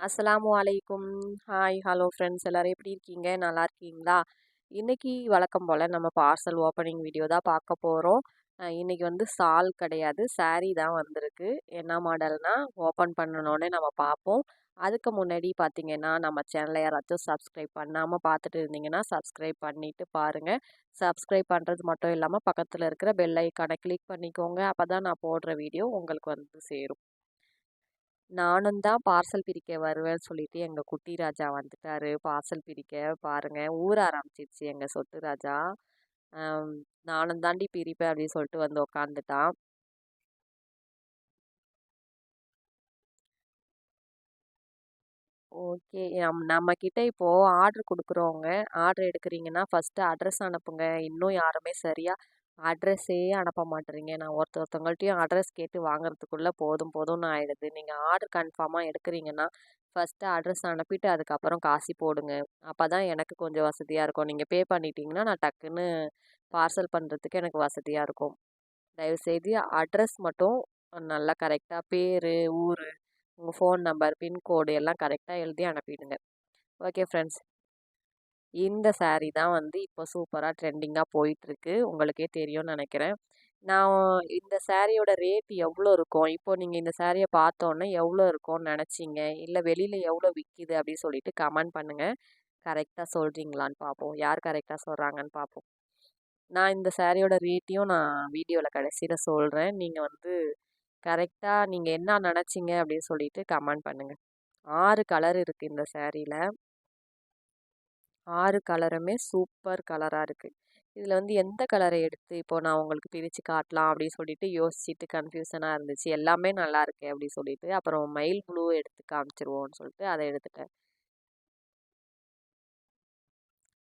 அஸ்லாமு அலைக்கும். Hi hello friends எல்லோரும் எப்படி இருக்கீங்க? நல்லா இருக்கீங்களா? இன்றைக்கி வழக்கம் போல் நம்ம பார்சல் ஓப்பனிங் வீடியோ தான் பார்க்க போகிறோம் இன்றைக்கி வந்து சால் கிடையாது. சாரீ தான் வந்திருக்கு. என்ன மாடல்னால் ஓப்பன் பண்ணணுன்னே நம்ம பார்ப்போம். அதுக்கு முன்னாடி பார்த்தீங்கன்னா நம்ம சேனலை யாராச்சும் சப்ஸ்கிரைப் பண்ணாமல் பார்த்துட்டு இருந்தீங்கன்னா சப்ஸ்கிரைப் பண்ணிவிட்டு பாருங்கள் சப்ஸ்கிரைப் பண்ணுறது மட்டும் இல்லாமல் பக்கத்தில் இருக்கிற பெல் ஐக்கானை கிளிக் பண்ணிக்கோங்க. அப்போ தான் நான் போடுற வீடியோ உங்களுக்கு வந்து சேரும். நானும் தான் பார்சல் பிரிக்க வருவேன்னு சொல்லிட்டு எங்கள் குட்டி ராஜா வந்துட்டாரு. பார்சல் பிரிக்க பாருங்கள் ஊற ஆரம்பிச்சிருச்சு எங்கள் சொட்டு ராஜா. நானும் தாண்டி பிரிப்பேன் அப்படின்னு சொல்லிட்டு வந்து உக்காந்துட்டான். ஓகே நம் நம்மக்கிட்ட இப்போது ஆர்டர் கொடுக்குறவங்க ஆர்டர் எடுக்கிறீங்கன்னா ஃபஸ்ட்டு அட்ரஸ் அனுப்புங்க. இன்னும் யாருமே சரியாக அட்ரஸே அனுப்ப மாட்டேறீங்க. நான் ஒருத்த ஒருத்தவங்கள்ட்டையும் அட்ரஸ் கேட்டு வாங்குறதுக்குள்ளே போதும் போதும்னு ஆயிடுது. நீங்கள் ஆர்டர் கன்ஃபார்மாக எடுக்கிறீங்கன்னா ஃபஸ்ட்டு அட்ரஸ் அனுப்பிட்டு அதுக்கப்புறம் காசி போடுங்க. அப்போ தான் எனக்கு கொஞ்சம் வசதியாக இருக்கும். நீங்கள் பே பண்ணிட்டீங்கன்னா நான் டக்குன்னு பார்சல் பண்ணுறதுக்கு எனக்கு வசதியாக இருக்கும். தயவுசெய்து அட்ரஸ் மட்டும் நல்லா கரெக்டாக பேர் ஊர் உங்கள் ஃபோன் நம்பர் பின்கோடு எல்லாம் கரெக்டாக எழுதி அனுப்பிடுங்க. Okay friends. இந்த சாரீ தான் வந்து இப்போ சூப்பராக ட்ரெண்டிங்காக போயிட்டுருக்கு. உங்களுக்கே தெரியும்னு நினைக்கிறேன். நான் இந்த சாரியோட ரேட் எவ்வளோ இருக்கும்? இப்போ நீங்கள் இந்த சாரியை பார்த்தோன்னே எவ்வளோ இருக்கும்னு நினச்சிங்க? இல்லை வெளியில் எவ்வளோ விற்கிது அப்படின்னு சொல்லிட்டு கமெண்ட் பண்ணுங்கள் கரெக்டாக சொல்கிறீங்களான்னு பார்ப்போம். யார் கரெக்டாக சொல்கிறாங்கன்னு பார்ப்போம். நான் இந்த சாரியோட ரேட்டையும் நான் வீடியோவில் கடைசியில் சொல்கிறேன் நீங்கள் வந்து கரெக்டாக நீங்கள் என்ன நினச்சிங்க அப்படின்னு சொல்லிட்டு கமெண்ட் பண்ணுங்கள் ஆறு கலர் இருக்குது இந்த சேரீயில் ஆறு கலருமே சூப்பர் கலராக இருக்குது இதில் வந்து எந்த கலரை எடுத்து இப்போ நான் உங்களுக்கு பிரித்து காட்டலாம் அப்படின்னு சொல்லிட்டு யோசிச்சுட்டு கன்ஃபியூஷனாக இருந்துச்சு. எல்லாமே நல்லா இருக்கே அப்படி சொல்லிட்டு அப்புறம் மயில் ப்ளூ எடுத்து காமிச்சிருவோன்னு சொல்லிட்டு அதை எடுத்துட்டேன்.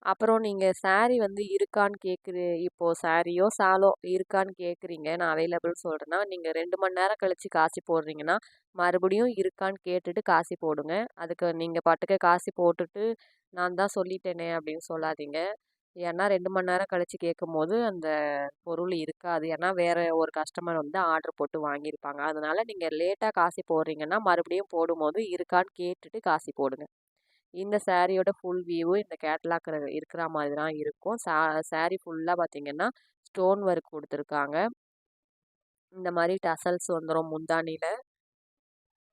அப்புறம் நீங்கள் சாரீ வந்து இருக்கான்னு கேட்குது இப்போது சாரியோ சாலோ இருக்கான்னு கேட்குறீங்க நான் அவைலபிள் சொல்கிறேன்னா நீங்கள் ரெண்டு மணி நேரம் கழித்து காசி போடுறீங்கன்னா மறுபடியும் இருக்கான்னு கேட்டுட்டு காசி போடுங்க. அதுக்கு நீங்கள் பாட்டுக்க காசி போட்டுட்டு நான் தான் சொல்லிட்டேனே அப்படின்னு சொல்லாதீங்க. ஏன்னா ரெண்டு மணி நேரம் கழித்து கேட்கும்போது அந்த பொருள் இருக்காது. ஏன்னா வேறு ஒரு கஸ்டமர் வந்து ஆர்டர் போட்டு வாங்கியிருப்பாங்க. அதனால் நீங்கள் லேட்டாக காசி போடுறீங்கன்னா மறுபடியும் போடும்போது இருக்கான்னு கேட்டுட்டு காசி போடுங்க. இந்த சாரியோட ஃபுல் வியூ இந்த கேட்லாக் இருக்கிற மாதிரி தான் இருக்கும். சா சாரீ ஃபுல்லாக பார்த்தீங்கன்னா ஸ்டோன் ஒர்க் கொடுத்துருக்காங்க. இந்த மாதிரி டசல்ஸ் வந்துடும் முந்தானியில்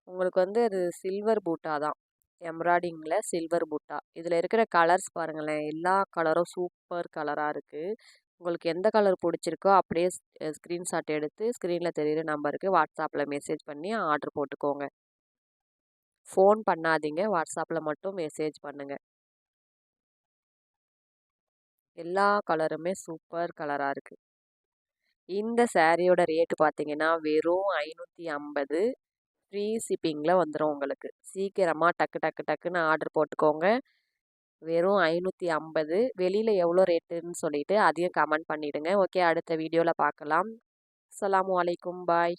உங்களுக்கு வந்து அது சில்வர் பூட்டா தான். எம்ப்ராய்டிங்கில் சில்வர் பூட்டா இதில் இருக்கிற கலர்ஸ் பாருங்களேன். எல்லா கலரும் சூப்பர் கலராக இருக்குது உங்களுக்கு எந்த கலர் பிடிச்சிருக்கோ அப்படியே ஸ்க்ரீன்ஷாட் எடுத்து ஸ்க்ரீனில் தெரிகிற நம்பருக்கு வாட்ஸ்அப்பில் மெசேஜ் பண்ணி ஆர்டர் போட்டுக்கோங்க. ஃபோன் பண்ணாதீங்க. வாட்ஸ்அப்பில் மட்டும் மெசேஜ் பண்ணுங்கள் எல்லா கலருமே சூப்பர் கலராக இருக்குது இந்த சேரீயோட ரேட்டு பார்த்தீங்கன்னா வெறும் ஐநூற்றி ஐம்பது. ஃப்ரீ ஷிப்பிங்கில் வந்துடும் உங்களுக்கு. சீக்கிரமாக டக்கு டக்கு டக்குன்னு ஆர்டர் போட்டுக்கோங்க. வெறும் ஐநூற்றி ஐம்பது. வெளியில் எவ்வளோ ரேட்டுன்னு சொல்லிவிட்டு அதையும் கமெண்ட் பண்ணிவிடுங்க ஓகே அடுத்த வீடியோவில் பார்க்கலாம் அலாம் வலைக்கும் பாய்.